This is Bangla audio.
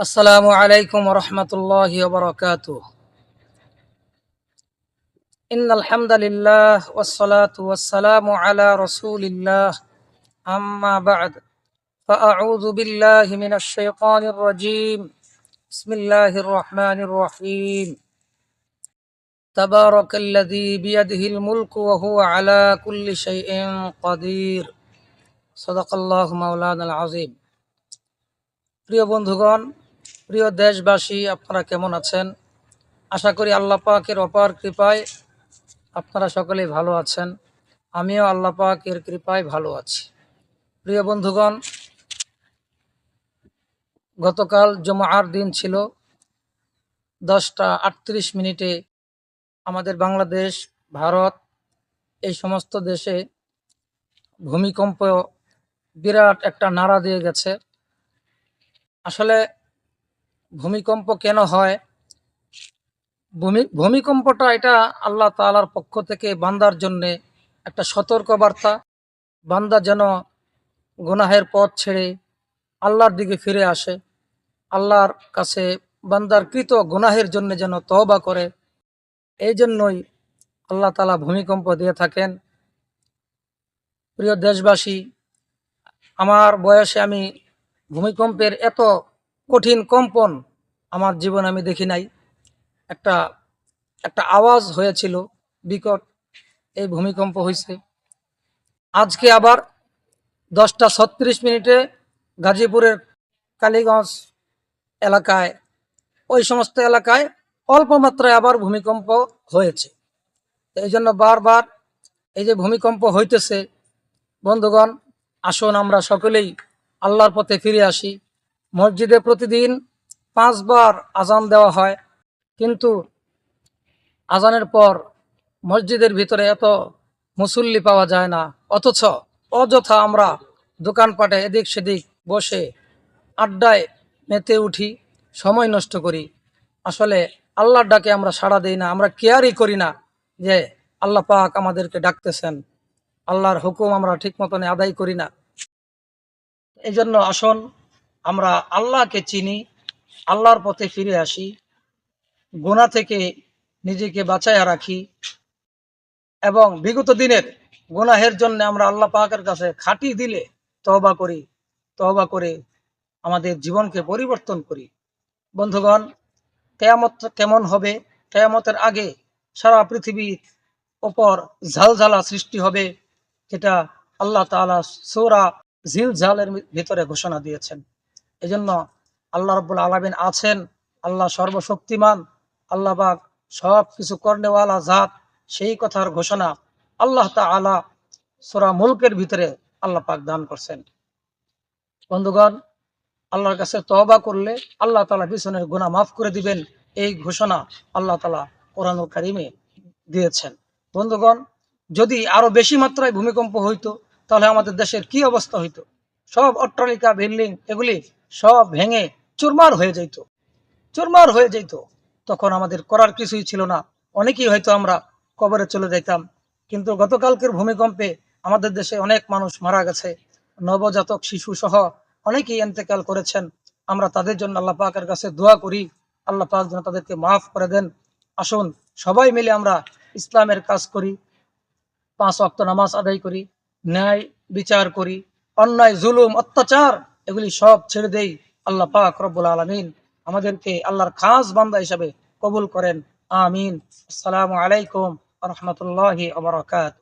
السلام عليكم ورحمة الله وبركاته إن الحمد لله والصلاة والسلام على رسول الله أما بعد فأعوذ بالله من الشيطان الرجيم بسم الله الرحمن الرحيم تبارك الذي بيده الملك وهو على كل شيء قدير صدق الله مولانا العظيم প্রিয় বন্ধুগণ প্রিয় দেশবাসী, আপনারা কেমন আছেন? আশা করি আল্লাহ পাকের অপার কৃপায় আপনারা সকলেই ভালো আছেন। আমিও আল্লাহ পাকের কৃপায় ভালো আছি। প্রিয় বন্ধুগণ, গতকাল জমার দিন ছিল। দশটা আটত্রিশ মিনিটে আমাদের বাংলাদেশ, ভারত, এই সমস্ত দেশে ভূমিকম্প বিরাট একটা নাড়া দিয়ে গেছে। আসলে ভূমিকম্প কেন হয়? ভূমি, ভূমিকম্পটা এটা আল্লাহ তালার পক্ষ থেকে বান্দার জন্যে একটা সতর্ক বার্তা বান্দা যেন গুনাহের পথ ছেড়ে আল্লাহর দিকে ফিরে আসে, আল্লাহর কাছে বান্দার কৃত গুনাহের জন্য যেন তহবা করে, এই জন্যই আল্লাহ তালা ভূমিকম্প দিয়ে থাকেন। প্রিয় দেশবাসী, আমার বয়সে আমি ভূমিকম্পের এত কঠিন কম্পন আমার জীবন আমি দেখি নাই। একটা একটা আওয়াজ হয়েছিল, বিকট, এই ভূমিকম্প হয়েছে। আজকে আবার দশটা ছত্রিশ মিনিটে গাজীপুরের কালীগঞ্জ এলাকায়, ওই সমস্ত এলাকায় অল্প মাত্রায় আবার ভূমিকম্প হয়েছে। এই জন্য বারবার এই যে ভূমিকম্প হইতেছে, বন্ধুগণ, আসুন আমরা সকলেই আল্লাহর পথে ফিরে আসি। মসজিদে প্রতিদিন পাঁচবার আজান দেওয়া হয়। কিন্তু আজানের পর মসজিদের ভিতরে এত মুসল্লি পাওয়া যায় না। অথচ অযথা আমরা দোকানপাটে এদিক সেদিক বসে আড্ডায় মেতে উঠি, সময় নষ্ট করি। আসলে আল্লাহর ডাকে আমরা সাড়া দিই না, আমরা কেয়ারই করি না যে আল্লাহ পাক আমাদেরকে ডাকতেছেন। আল্লাহর হুকুম আমরা ঠিক মতনে আদায় করি না। এই জন্য আসুন আমরা আল্লাহকে চিনি, আল্লাহর পথে ফিরে আসি গোনা থেকে নিজেকে বাঁচাইয়া রাখি, এবং বিগত দিনের গুনাহের জন্য আমরা আল্লাহ পাকের কাছে খাটি দিলে তহবা করি তহবা করে আমাদের জীবনকে পরিবর্তন করি। বন্ধুগণ, কেয়ামত কেমন হবে? কেয়ামতের আগে সারা পৃথিবীর ওপর ঝালঝালা সৃষ্টি হবে, যেটা আল্লাহ তাআলা সৌরা ঝিল ঝালের ভিতরে ঘোষণা দিয়েছেন। এজন্য আল্লাহ রব্বুল আলমিন আছেন, আল্লাহ সর্বশক্তিমান, আল্লাহ পাক সব কিছু কর্নেওয়ালা জাত, সেই কথার ঘোষণা আল্লাহ তাআলা সোরা মুলকের ভিতরে আল্লাহ পাক দান করছেন। বন্ধুগণ, আল্লাহর কাছে তওবা করলে আল্লাহ তালা পিছনের গুনাহ মাফ করে দিবেন, এই ঘোষণা আল্লাহ তালা কোরআনুল কারিমে দিয়েছেন। বন্ধুগণ, যদি আরও বেশি মাত্রায় ভূমিকম্প হইতো, তাহলে আমাদের দেশের কি অবস্থা হইতো? সব অট্টালিকা, বিল্ডিং এগুলি সব ভেঙে চুরমার হয়ে যেত। চুরমার হয়ে যেত। তখন আমাদের করার কিছুই ছিল না। অনেকেই হয়তো আমরা কবরে চলে যেতাম। কিন্তু গতকালকের ভূমিকম্পে আমাদের দেশে অনেক মানুষ মারা গেছে। নবজাতক শিশু সহ অনেকেই এন্তেকাল করেছেন। আমরা তাদের জন্য আল্লাহ পাকের কাছে দোয়া করি। আল্লাহ পাক যেন তাদেরকে মাফ করে দেন। আসুন, সবাই মিলে আমরা ইসলামের কাজ করি। পাঁচ অক্ত নামাজ আদায় করি। ন্যায় বিচার করি। অন্যায়, জুলুম, অত্যাচার, এগুলি সব ছেড়ে দেই আল্লাহ পাক রব্বুল আলমিন। আমাদেরকে আল্লাহর খাস বান্দা হিসাবে কবুল করেন। আমিন। আসসালামু আলাইকুম রহমতুল্লাহ আবরকাত